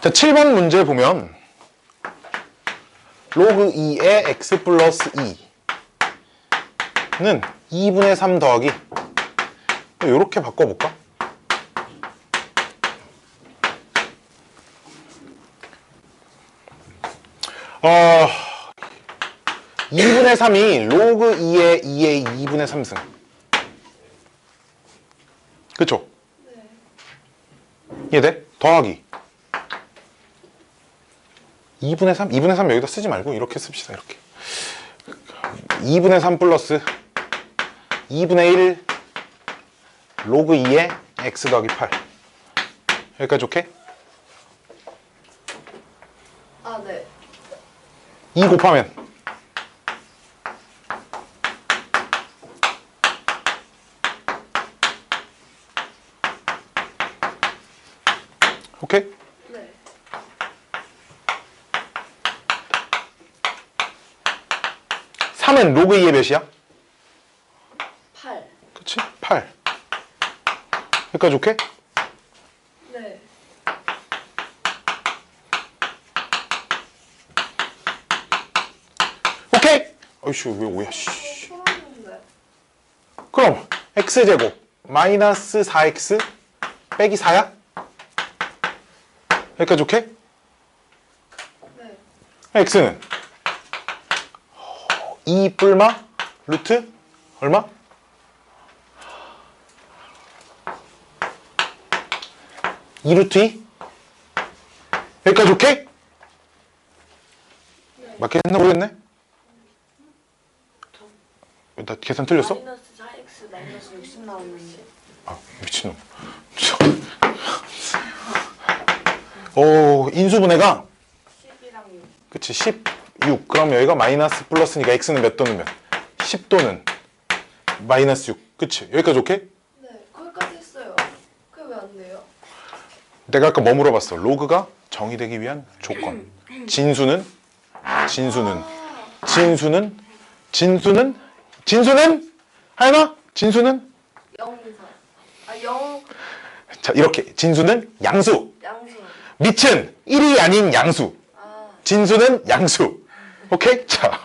자, 7번 문제 보면 로그 2의 x 플러스 2는 2분의 3 더하기 이렇게 바꿔볼까? 어, 2분의 3이 로그 2의 2의 2분의 3승. 그쵸? 이해돼? 더하기. 2분의 3? 2분의 3 여기다 쓰지 말고 이렇게 씁시다 이렇게 2분의 3 플러스 2분의 1 로그 2에 x 더하기 8 여기까지 오케이? 아네 2 곱하면 오케이? 3은 로그 2의 몇이야? 8 그치? 8 여기까지 오케이? 네 오케이! 아이씨 왜 오야 씨 그럼 x제곱 마이너스 4x 빼기 4야? 여기까지 오케이? 네 x는 2 뿔마 루트 얼마? 이 루트 2? 여기까지 오케이? 맞겠나 모르겠네? 나 계산 틀렸어? 마이너스 4x 마이너스 60 나왔는데 아 미친놈 오 인수분해가 10이랑 6 그치 16 그럼 여기가 마이너스 플러스니까 x는 몇 또는 몇? 10 또는 마이너스 6 그치? 여기까지 오케이? 네. 거기까지 했어요. 그게 왜 안 돼요? 내가 아까 뭐 물어봤어? 로그가 정의되기 위한 조건. 진수는? 진수는. 진수는? 진수는? 진수는? 하연아? 진수는? 0 이상. 아, 0자 이렇게. 진수는 양수. 양수. 밑은 1이 아닌 양수. 아, 진수는 양수 오케이 자